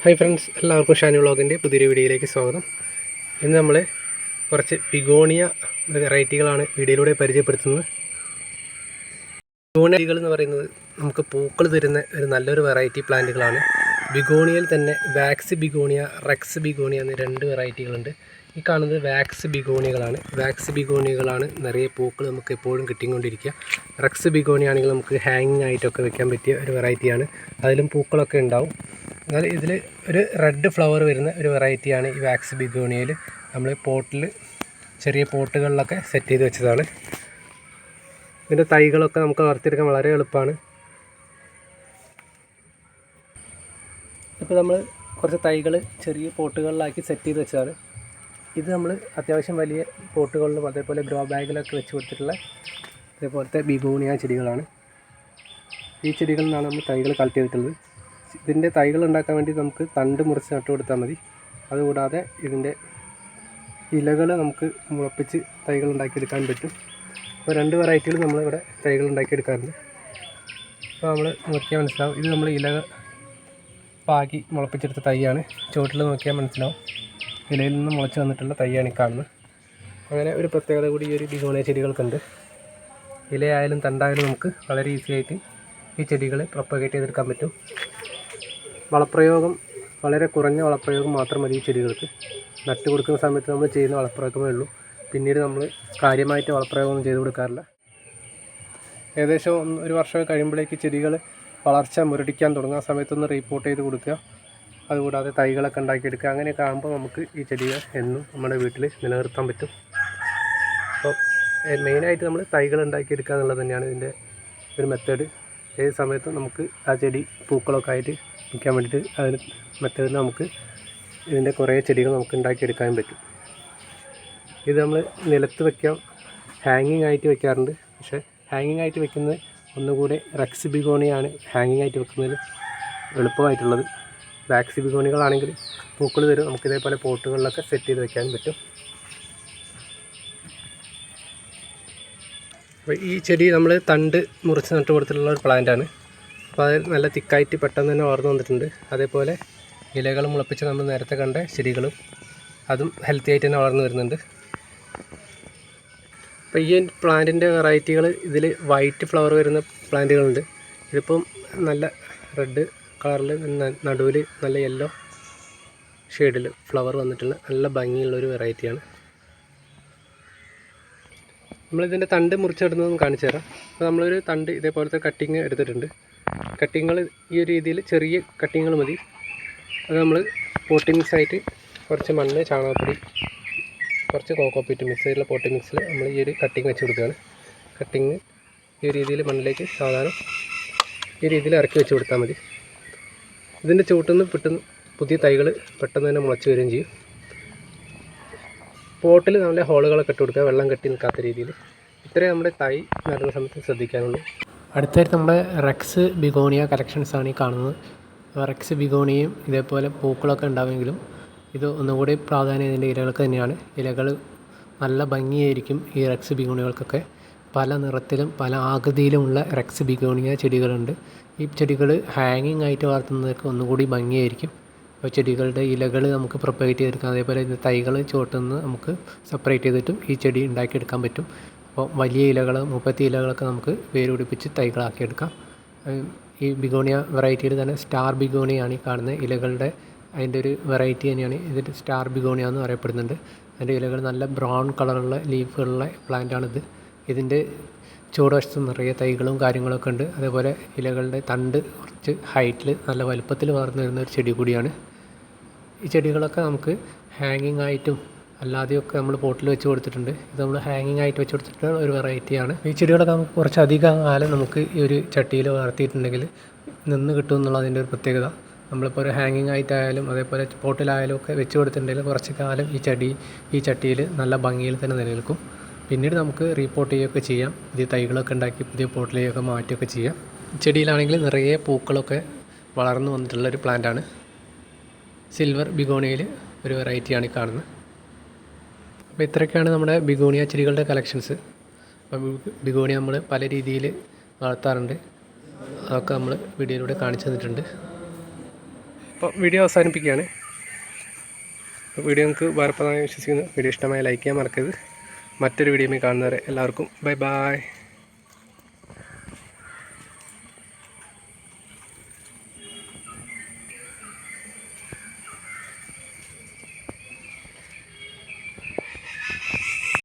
Hi friends എല്ലാവർക്കും ഷാനി വ്ളോഗിന്റെ പുതിയൊരു വീഡിയോയിലേക്ക് സ്വാഗതം. ഇന്ന് നമ്മൾ കുറച്ച് പിഗോണിയ വെറൈറ്റികളാണ് വീഡിയോയിലൂടെ പരിചയപ്പെടുത്തുന്നത്. പിഗോണിയകൾ എന്ന് പറയുന്നത് നമുക്ക് പൂക്കൾ തരുന്ന ഒരു നല്ലൊരു വെറൈറ്റി പ്ലാന്റുകളാണ്. ബിഗോണിയയിൽ തന്നെ വാക്സ് ബിഗോണിയ റെക്സ് ബിഗോണിയ എന്ന രണ്ട് വെറൈറ്റികളുണ്ട്. ഈ കാണുന്നത് വാക്സ് ബിഗോണിയകളാണ് വാക്സ് ബിഗോണിയകളാണ് നിറയെ പൂക്കൾ നമുക്ക് എപ്പോഴും കിട്ടിക്കൊണ്ടിരിക്കുക. റെക്സ് ബിഗോണിയാണെങ്കിൽ നമുക്ക് ഹാങ്ങിങ് ആയിട്ടൊക്കെ വെക്കാൻ പറ്റിയ ഒരു വെറൈറ്റിയാണ്. അതിലും പൂക്കളൊക്കെ ഉണ്ടാവും. എന്നാൽ ഇതിൽ ഒരു റെഡ് ഫ്ലവർ വരുന്ന ഒരു വെറൈറ്റിയാണ് ഈ വാക്സ് ബിഗോണിയയിൽ നമ്മൾ പോട്ടിൽ ചെറിയ പോട്ടുകളിലൊക്കെ സെറ്റ് ചെയ്ത് വെച്ചതാണ്. ഇതിന്റെ തൈകളൊക്കെ നമുക്ക് വളർത്തിയെടുക്കാൻ വളരെ എളുപ്പമാണ് ഇപ്പോൾ നമ്മൾ കുറച്ച് തൈകൾ ചെറിയ പോട്ടുകളിലാക്കി സെറ്റ് ചെയ്ത് വെച്ചതാണ്. ഇത് നമ്മൾ അത്യാവശ്യം വലിയ പോട്ടുകളിലും അതേപോലെ ഗ്രോ ബാഗിലൊക്കെ വെച്ച് കൊടുത്തിട്ടുള്ള അതേപോലത്തെ ബിഗോണിയ ചെടികളാണ്. ഈ ചെടികളിൽ നിന്നാണ് നമ്മൾ തൈകൾ കളക്ട് ചെയ്തിട്ടുള്ളത് ഇതിന്റെ തൈകൾ ഉണ്ടാക്കാൻ വേണ്ടി നമുക്ക് തണ്ട് മുറിച്ച് നട്ടു കൊടുത്താൽ മതി. അതുകൂടാതെ ഇതിന്റെ ഇലകൾ നമുക്ക് മുളപ്പിച്ച് തൈകൾ ഉണ്ടാക്കിയെടുക്കാൻ പറ്റും. അപ്പോൾ രണ്ട് വെറൈറ്റികൾ നമ്മളിവിടെ തൈകൾ ഉണ്ടാക്കിയെടുക്കാറുണ്ട്. അപ്പോൾ നമ്മൾ നോക്കിയാൽ മനസ്സിലാവും. ഇത് നമ്മൾ ഇലകൾ പാകി മുളപ്പിച്ചെടുത്ത തൈയാണ്. ചുവട്ടിൽ നോക്കിയാൽ മനസ്സിലാവും. ഇലയിൽ നിന്ന് മുളച്ച് വന്നിട്ടുള്ള തൈയാണ് ഈ കാണുന്നത്. അങ്ങനെ ഒരു പ്രത്യേകത കൂടി ഈ ഒരു ബിഗോണിയ ചെടികൾക്കുണ്ട്. ഇലയായാലും തണ്ടായാലും നമുക്ക് വളരെ ഈസി ആയിട്ട് ഈ ചെടികളെ പ്രൊപ്പഗേറ്റ് ചെയ്തെടുക്കാൻ പറ്റും. വളപ്രയോഗം വളരെ കുറഞ്ഞ വളപ്രയോഗം മാത്രം മതി ഈ ചെടികൾക്ക്. നട്ടു കൊടുക്കുന്ന സമയത്ത് നമ്മൾ ചെയ്യുന്ന വളപ്രയോഗമേ ഉള്ളൂ. പിന്നീട് നമ്മൾ കാര്യമായിട്ട് വളപ്രയോഗമൊന്നും ചെയ്തു കൊടുക്കാറില്ല. ഏകദേശം ഒരു വർഷമൊക്കെ കഴിയുമ്പോഴേക്ക് ചെടികൾ വളർച്ച മുരടിക്കാൻ തുടങ്ങുക ആ സമയത്തൊന്ന് റീപ്പോർട്ട് ചെയ്ത് കൊടുക്കുക. അതുകൂടാതെ തൈകളൊക്കെ ഉണ്ടാക്കിയെടുക്കുക. അങ്ങനെയൊക്കെ ആകുമ്പോൾ നമുക്ക് ഈ ചെടികൾ എന്നും നമ്മുടെ വീട്ടിൽ നിലനിർത്താൻ പറ്റും. അപ്പോൾ മെയിനായിട്ട് നമ്മൾ തൈകൾ ഉണ്ടാക്കിയെടുക്കുക എന്നുള്ളത് തന്നെയാണ് ഇതിന്റെ ഒരു മെത്തേഡ് ഏത് സമയത്തും നമുക്ക് ആ ചെടി പൂക്കളൊക്കെ ആയിട്ട് നിൽക്കാൻ വേണ്ടിയിട്ട് അതിന് മെത്തേഡിൽ നമുക്ക് ഇതിന്റെ കുറേ ചെടികൾ നമുക്ക് ഉണ്ടാക്കിയെടുക്കാൻ പറ്റും. ഇത് നമ്മൾ നിലത്ത് വെക്കാം ഹാങ്ങിങ് ആയിട്ട് വെക്കാറുണ്ട് പക്ഷേ ഹാങ്ങിങ് ആയിട്ട് വെക്കുന്നത് ഒന്നുകൂടെ റെക്സ് ബിഗോണിയാണ് ഹാങ്ങിങ് ആയിട്ട് വെക്കുന്നതിൽ എളുപ്പമായിട്ടുള്ളത്. ബാക്സ് ബിഗോണികളാണെങ്കിൽ പൂക്കൾ തരും. നമുക്ക് ഇതേപോലെ പോട്ടുകളിലൊക്കെ സെറ്റ് ചെയ്ത് വെക്കാൻ പറ്റും. അപ്പോൾ ഈ ചെടി നമ്മൾ തണ്ട് മുറിച്ച് നട്ട് ഒരു പ്ലാന്റാണ് അപ്പോൾ അത് നല്ല തിക്കായിട്ട് പെട്ടെന്ന് തന്നെ വളർന്നു വന്നിട്ടുണ്ട്. അതേപോലെ ഇലകൾ മുളപ്പിച്ച് നമ്മൾ നേരത്തെ കണ്ട ചെടികളും അതും ഹെൽത്തി ആയിട്ട് തന്നെ വളർന്നു വരുന്നുണ്ട്. അപ്പോൾ ഈ പ്ലാന്റിന്റെ വെറൈറ്റികൾ ഇതിൽ വൈറ്റ് ഫ്ലവർ വരുന്ന പ്ലാന്റുകളുണ്ട്. ഇതിപ്പം നല്ല റെഡ് കളറിൽ നടുവിൽ നല്ല യെല്ലോ ഷെയ്ഡിൽ ഫ്ലവർ വന്നിട്ടുള്ള നല്ല ഭംഗിയുള്ളൊരു വെറൈറ്റിയാണ്. നമ്മളിതിന്റെ തണ്ട് മുറിച്ചെടുന്നതും കാണിച്ചു തരാം. അപ്പോൾ നമ്മളൊരു തണ്ട് ഇതേപോലത്തെ കട്ടിങ് എടുത്തിട്ടുണ്ട്. കട്ടിങ്ങൾ ഈ ഒരു രീതിയിൽ ചെറിയ കട്ടിങ്ങൾ മതി. അത് നമ്മൾ പോട്ടി മിക്സ് ആയിട്ട് കുറച്ച് മണ്ണ് ചാണകപ്പൊടി കുറച്ച് കോക്കോപ്പീറ്റ് മിക്സ് ചെയ്തിട്ടുള്ള പോട്ടി മിക്സിൽ നമ്മൾ ഈ ഒരു കട്ടിങ് വെച്ച് കൊടുക്കുകയാണ് കട്ടിങ് ഈ രീതിയിൽ മണ്ണിലേക്ക് സാധാരണ ഈ രീതിയിൽ ഇറക്കി വെച്ച് കൊടുത്താൽ മതി. ഇതിന്റെ ചുവട്ടിൽ പെട്ടെന്ന് പുതിയ തൈകൾ പെട്ടെന്ന് തന്നെ മുളച്ച് വരികയും ചെയ്യും. പോട്ടിൽ നല്ല ഹോളുകളൊക്കെ ഇട്ട് കൊടുക്കുക വെള്ളം കെട്ടി നിൽക്കാത്ത രീതിയിൽ ഇത്രയും നമ്മുടെ തൈ നടുന്ന സമയത്ത് ശ്രദ്ധിക്കാനുള്ളൂ അടുത്തായിട്ട് നമ്മുടെ റെക്സ് ബിഗോണിയ കളക്ഷൻസാണ് ഈ കാണുന്നത്. റെക്സ് ബിഗോണിയയും ഇതേപോലെ പൂക്കളൊക്കെ ഉണ്ടാവുമെങ്കിലും ഇത് ഒന്നുകൂടി പ്രാധാന്യം ഇതിന്റെ ഇലകൾക്ക് തന്നെയാണ്. ഇലകൾ നല്ല ഭംഗിയായിരിക്കും ഈ റെക്സ് ബിഗോണികൾക്കൊക്കെ പല നിറത്തിലും പല ആകൃതിയിലുമുള്ള റെക്സ് ബിഗോണിയ ചെടികളുണ്ട്. ഈ ചെടികൾ ഹാങ്ങിങ് ആയിട്ട് വളർത്തുന്നതൊക്കെ ഒന്നുകൂടി ഭംഗിയായിരിക്കും. അപ്പോൾ ചെടികളുടെ ഇലകൾ നമുക്ക് പ്രൊപ്പഗേറ്റ് ചെയ്തെടുക്കാം. അതേപോലെ തൈകൾ ചുവട്ടുനിന്ന് നമുക്ക് സെപ്പറേറ്റ് ചെയ്തിട്ടും ഈ ചെടി ഉണ്ടാക്കിയെടുക്കാൻ പറ്റും. അപ്പോൾ വലിയ ഇലകൾ മുപ്പത്തി ഇലകളൊക്കെ നമുക്ക് വേരോടിപിഴി തൈകളാക്കി എടുക്കാം ഈ ബിഗോണിയ വെറൈറ്റിയിൽ തന്നെ സ്റ്റാർ ബിഗോണിയാണ് ഈ കാണുന്നത് ഇലകളുടെ അതിന്റെ ഒരു വെറൈറ്റി തന്നെയാണ്. ഇതിൽ സ്റ്റാർ ബിഗോണിയ എന്ന് അറിയപ്പെടുന്നുണ്ട് അതിന്റെ ഇലകൾ നല്ല ബ്രൗൺ കളറുള്ള ലീഫുകളുള്ള പ്ലാന്റാണിത്. ഇതിന്റെ ചുവടുവശത്ത് നിറയെ തൈകളും കാര്യങ്ങളൊക്കെ ഉണ്ട്. അതേപോലെ ഇലകളുടെ തണ്ട് കുറച്ച് ഹൈറ്റിൽ നല്ല വലുപ്പത്തിൽ വളർന്നു വരുന്ന ഒരു ചെടി കൂടിയാണ്. ഈ ചെടികളൊക്കെ നമുക്ക് ഹാങ്ങിങ് ആയിട്ടും അല്ലാതെയൊക്കെ നമ്മൾ പോട്ടിൽ വെച്ച് കൊടുത്തിട്ടുണ്ട്. ഇത് നമ്മൾ ഹാങ്ങിങ് ആയിട്ട് വെച്ച് കൊടുത്തിട്ടുള്ള ഒരു വെറൈറ്റിയാണ് ഈ ചെടികളൊക്കെ നമുക്ക് കുറച്ചധികം കാലം നമുക്ക് ഈ ഒരു ചട്ടിയിൽ വളർത്തിയിട്ടുണ്ടെങ്കിൽ നിന്ന് കിട്ടും എന്നുള്ള അതിന്റെ ഒരു പ്രത്യേകത. നമ്മളിപ്പോൾ ഒരു ഹാങ്ങിങ് ആയിട്ടായാലും അതേപോലെ പോട്ടിലായാലും ഒക്കെ വെച്ച് കൊടുത്തിട്ടുണ്ടെങ്കിൽ കുറച്ച് കാലം ഈ ചെടി ഈ ചട്ടിയിൽ നല്ല ഭംഗിയിൽ തന്നെ നിലനിൽക്കും. പിന്നീട് നമുക്ക് റീപോർട്ട് ചെയ്യുകയൊക്കെ ചെയ്യാം. പുതിയ തൈകളൊക്കെ ഉണ്ടാക്കി പുതിയ പോട്ടിലേക്കൊക്കെ മാറ്റുകയൊക്കെ ചെയ്യാം. ചെടിയിലാണെങ്കിൽ നിറയെ പൂക്കളൊക്കെ വളർന്നു വന്നിട്ടുള്ള ഒരു പ്ലാന്റാണ് സിൽവർ ബിഗോണിയയിൽ ഒരു വെറൈറ്റിയാണ് കാണുന്നത്. അപ്പോൾ ഇത്രയൊക്കെയാണ് നമ്മുടെ ബിഗോണിയ ചെടികളുടെ കളക്ഷൻസ് അപ്പം ബിഗോണിയ നമ്മൾ പല രീതിയിൽ വളർത്താറുണ്ട്. അതൊക്കെ നമ്മൾ വീഡിയോയിലൂടെ കാണിച്ചു തന്നിട്ടുണ്ട്. അപ്പോൾ വീഡിയോ അവസാനിപ്പിക്കുകയാണ്. വീഡിയോ നിങ്ങൾക്ക് ഉപകാരപ്രദമായി വിശ്വസിക്കുന്നു. വീഡിയോ ഇഷ്ടമായി ലൈക്ക് ചെയ്യാൻ മറക്കരുത്. മറ്റൊരു വീഡിയോയിൽ കാണുന്നവരെ എല്ലാവർക്കും ബൈ ബൈ